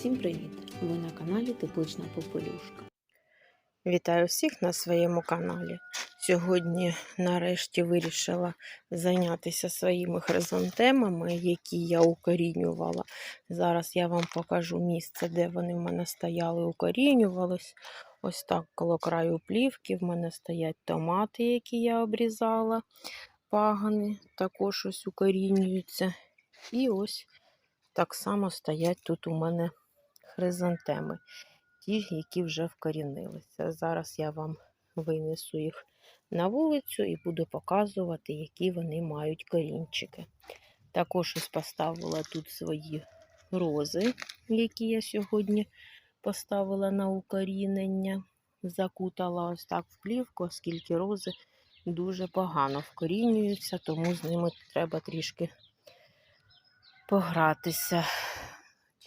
Всім привіт! Ви на каналі Теплична Попелюшка. Вітаю всіх на своєму каналі. Сьогодні, нарешті, вирішила зайнятися своїми хризантемами, які я укорінювала. Зараз я вам покажу місце, де вони в мене стояли, укорінювались. Ось так коло краю плівки. В мене стоять томати, які я обрізала. Пагани також ось укорінюються. І ось так само стоять тут у мене хризантеми ті, які вже вкорінилися. Зараз я вам винесу їх на вулицю і буду показувати, які вони мають корінчики. Також ось поставила тут свої рози, які я сьогодні поставила на укорінення. Закутала ось так в плівку, оскільки рози дуже погано вкорінюються, тому з ними треба трішки погратися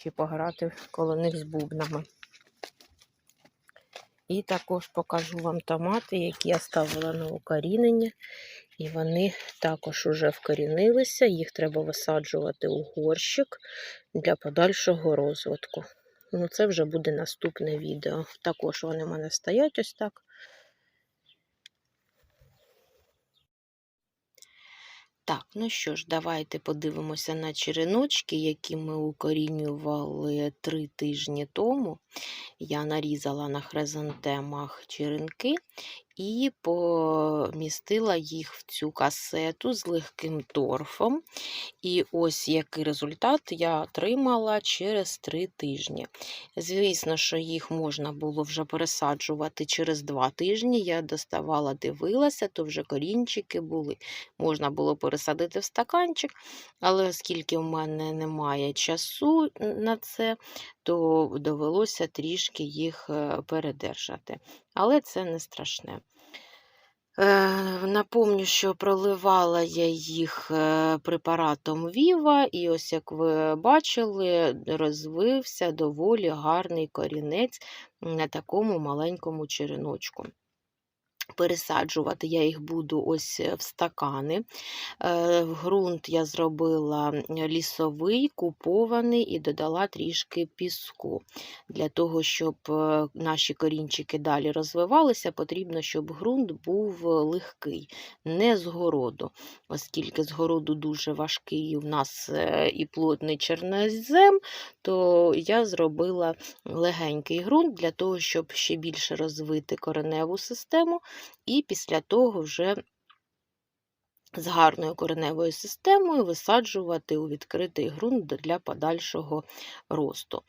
чи пограти коло них з бубнами. І також покажу вам томати, які я ставила на укорінення. І вони також вже вкорінилися. Їх треба висаджувати у горщик для подальшого розвитку. Ну, Це вже буде наступне відео. Також вони в мене стоять ось так. Так, ну що ж, давайте подивимося на череночки, які ми укорінювали три тижні тому. Я нарізала на хризантемах черенки і помістила їх в цю касету з легким торфом. І ось який результат я отримала через три тижні. Звісно, що їх можна було вже пересаджувати через два тижні. Я доставала, дивилася, то вже корінчики були. Можна було пересадити в стаканчик, але оскільки в мене немає часу на це, то довелося трішки їх е, передержати. Але це не страшне. Е, Напомню, що проливала я їх е, препаратом Віва, і ось, як ви бачили, розвився доволі гарний корінець на такому маленькому череночку. Пересаджувати я їх буду ось в стакани. В ґрунт я зробила лісовий, купований і додала трішки піску. Для того, щоб е, наші корінчики далі розвивалися, потрібно, щоб ґрунт був легкий, не з городу, оскільки з городу дуже важкий у нас е, і плотний чернозем, то я зробила легенький ґрунт для того, щоб ще більше розвити кореневу систему. І після того вже з гарною кореневою системою висаджувати у відкритий ґрунт для подальшого росту.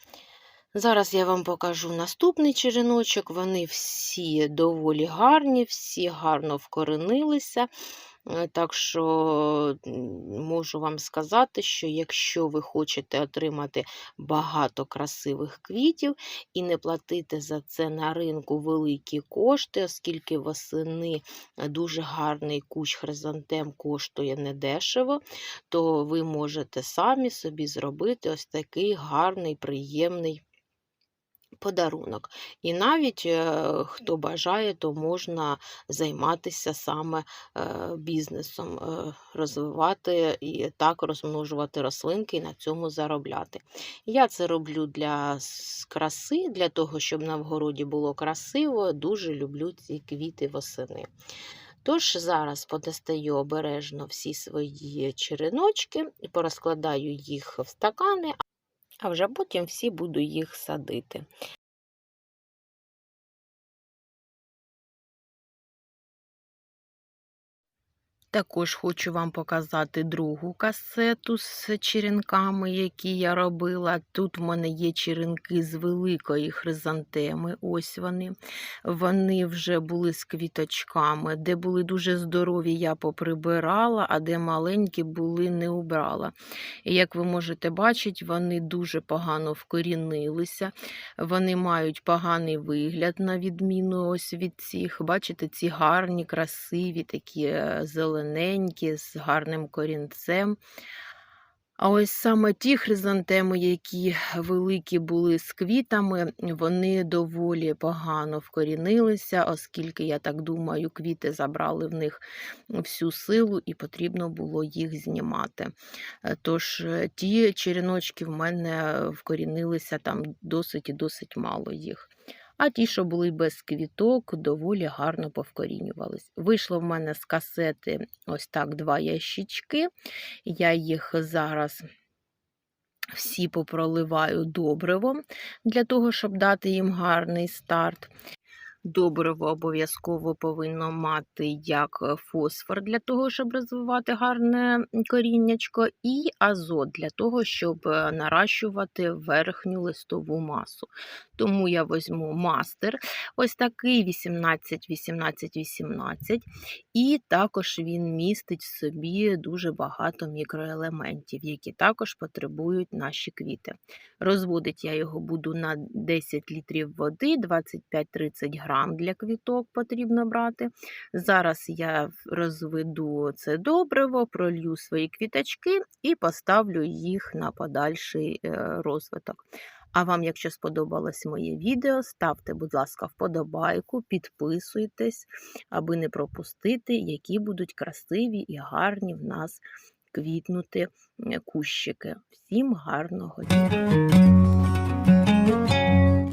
Зараз я вам покажу наступний череночок. Вони всі доволі гарні, всі гарно вкоренилися. Е, так що можу вам сказати, що якщо ви хочете отримати багато красивих квітів і не платити за це на ринку великі кошти, оскільки восени дуже гарний кущ хризантем коштує недешево, то ви можете самі собі зробити ось такий гарний, приємний подарунок. І навіть е, хто бажає, то можна займатися саме е, бізнесом, е, розвивати і так розмножувати рослинки і на цьому заробляти. Я це роблю для краси, для того, щоб на вгороді було красиво. Дуже люблю ці квіти восени. Тож, зараз подостаю обережно всі свої череночки і порозкладаю їх в стакани а вже потім всі буду їх садити. Також хочу вам показати другу касету з черенками, які я робила. Тут в мене є черенки з великої хризантеми. Ось вони. Вони вже були з квіточками. Де були дуже здорові, я поприбирала, а де маленькі були, не убрала. І як ви можете бачити, вони дуже погано вкорінилися. Вони мають поганий вигляд, на відміну ось від цих. Бачите, ці гарні, красиві, такі зелені зелененькі, з гарним корінцем. А ось саме ті хризантеми, які великі були з квітами, вони доволі погано вкорінилися, оскільки, я так думаю, квіти забрали в них всю силу і потрібно було їх знімати. Е, Тож е, ті череночки в мене вкорінилися там досить і досить мало їх. А ті, що були без квіток, доволі гарно повкорінювались. Вийшло в мене з касети ось так два ящички. Я їх зараз всі попроливаю добривом для того, щоб дати їм гарний старт. Добриво обов'язково повинно мати як е, фосфор для того, щоб розвивати гарне коріннячко, і азот для того, щоб е, наращувати верхню листову масу. Тому я візьму мастер, ось такий 18, 18, 18, і також він містить в собі дуже багато мікроелементів, які також потребують наші квіти. Розводить я його буду на 10 літрів води, 25-30 грам для квіток потрібно брати. Зараз я розведу це добриво, пролью свої квіточки і поставлю їх на подальший е, розвиток. А вам, якщо сподобалось моє відео, ставте, будь ласка, вподобайку, підписуйтесь, аби не пропустити, які будуть красиві і гарні в нас квітнути е, кущики. Всім гарного дня!